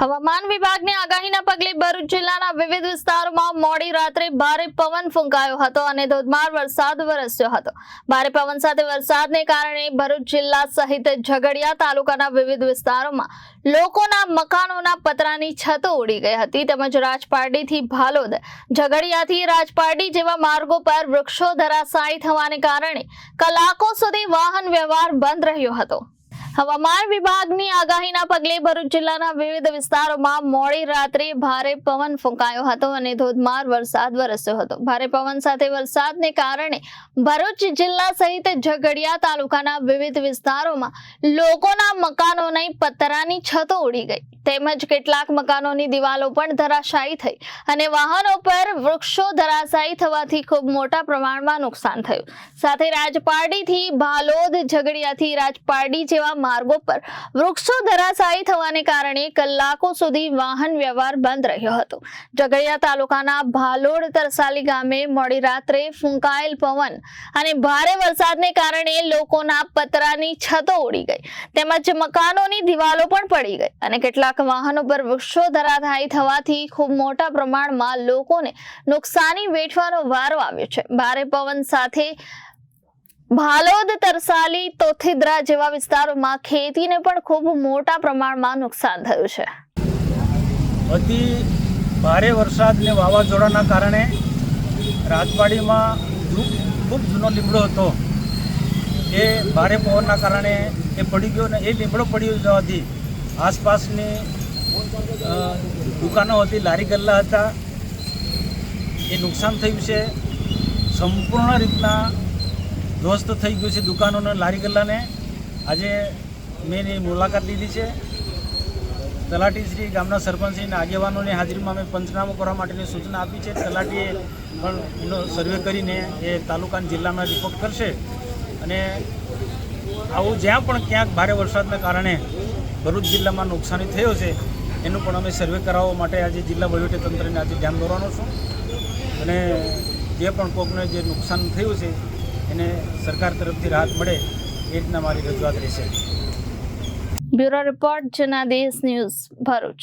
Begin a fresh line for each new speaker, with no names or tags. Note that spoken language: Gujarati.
હવામાન વિભાગની આગાહીના પગલે ભરૂચ જિલ્લાના વિવિધ વિસ્તારોમાં મોડી રાત્રે ભારે પવન ફૂંકાયો હતો અને ધોધમાર વરસાદ વરસ્યો હતો. ભારે પવન સાથે વરસાદને કારણે ભરૂચ જિલ્લા સહિત ઝઘડિયા તાલુકાના વિવિધ વિસ્તારોમાં લોકોના મકાનોના પતરાની છતો ઉડી ગઈ હતી તેમજ રાજપારડીથી ભાલોદ, ઝઘડિયાથી રાજપારડી જેવા માર્ગો પર વૃક્ષો ધરાશાયી થવાને કારણે કલાકો સુધી વાહન વ્યવહાર બંધ રહ્યો હતો. હવામાન વિભાગની આગાહીના પગલે ભરૂચ જિલ્લાના વિવિધ વિસ્તારોમાં મોડી રાત્રે ભારે પવન ફૂંકાયો હતો અને ધોધમાર વરસાદ વરસ્યો હતો. ભારે પવન સાથે વરસાદને કારણે ભરૂચ જિલ્લા સહિત ઝઘડિયા તાલુકાના વિવિધ વિસ્તારોમાં લોકોના મકાનોની પતરાની છતો ઉડી ગઈ. તેમજ કેટલાક મકાનોની દિવાલો પણ ધરાશાયી થઈ અને વાહનો પર વૃક્ષો ધરાશાયી થવાથી ખૂબ મોટા પ્રમાણમાં નુકસાન થયું. સાથે રાજપારડીથી ભાલોદ, ઝઘડિયાથી રાજપારડી જેવા માર્ગો પર વૃક્ષો ધરાશાયી થવાને કારણે કલાકો સુધી વાહન વ્યવહાર બંધ રહ્યો હતો. ઝઘડિયા તાલુકાના ભાલોડ તરસાલી ગામે મોડી રાત્રે ફૂંકાયેલ પવન અને ભારે વરસાદને કારણે લોકોના પતરાની છતો ઉડી ગઈ. તેમજ મકાનોની દિવાલો પણ પડી ગઈ અને કેટલાક વાહનો પર વૃક્ષો ધરાશાયી થવાથી ખૂબ મોટા પ્રમાણમાં લોકોને નુકસાની વેઠવાનો વારો આવ્યો છે. ભારે પવન સાથે ભાલોદ, તરસાલી, તોથિદ્રા જેવા વિસ્તારોમાં ખેતીને પણ ખૂબ મોટા પ્રમાણમાં નુકસાન થયું છે.
અતિ ભારે વરસાદ ને વાવાઝોડાના કારણે રાજવાડીમાં ખૂબ જૂનો લીમડો હતો. એ ભારે પવનના કારણે એ પડી ગયો ને એ લીમડો પડી જવાથી આસપાસની દુકાનો હતી, લારી ગલ્લા હતા. એ નુકસાન થયું છે. સંપૂર્ણ રીતના ધ્વસ્ત થઈ ગયું છે દુકાનોને લારી ગલ્લાને. આજે મેં એની મુલાકાત લીધી છે. તલાટીશ્રી ગામના સરપંચશ્રીના આગેવાનોની હાજરીમાં અમે પંચનામું કરવા માટેની સૂચના આપી છે. તલાટીએ પણ એનો સર્વે કરીને એ તાલુકાના જિલ્લામાં રિપોર્ટ કરશે. અને આવું જ્યાં પણ ક્યાંક ભારે વરસાદના કારણે ભરૂચ જિલ્લામાં નુકસાની થયો છે, એનું પણ અમે સર્વે કરાવવા માટે આજે જિલ્લા વહીવટીતંત્રને આજે ધ્યાન દોરવાનો છું. અને જે પણ કોકને જે નુકસાન થયું છે એને સરકાર તરફથી રાહત મળે એ રીતના મારી રજૂઆત રહેશે.
Bureau report Janadesh news Bharuch.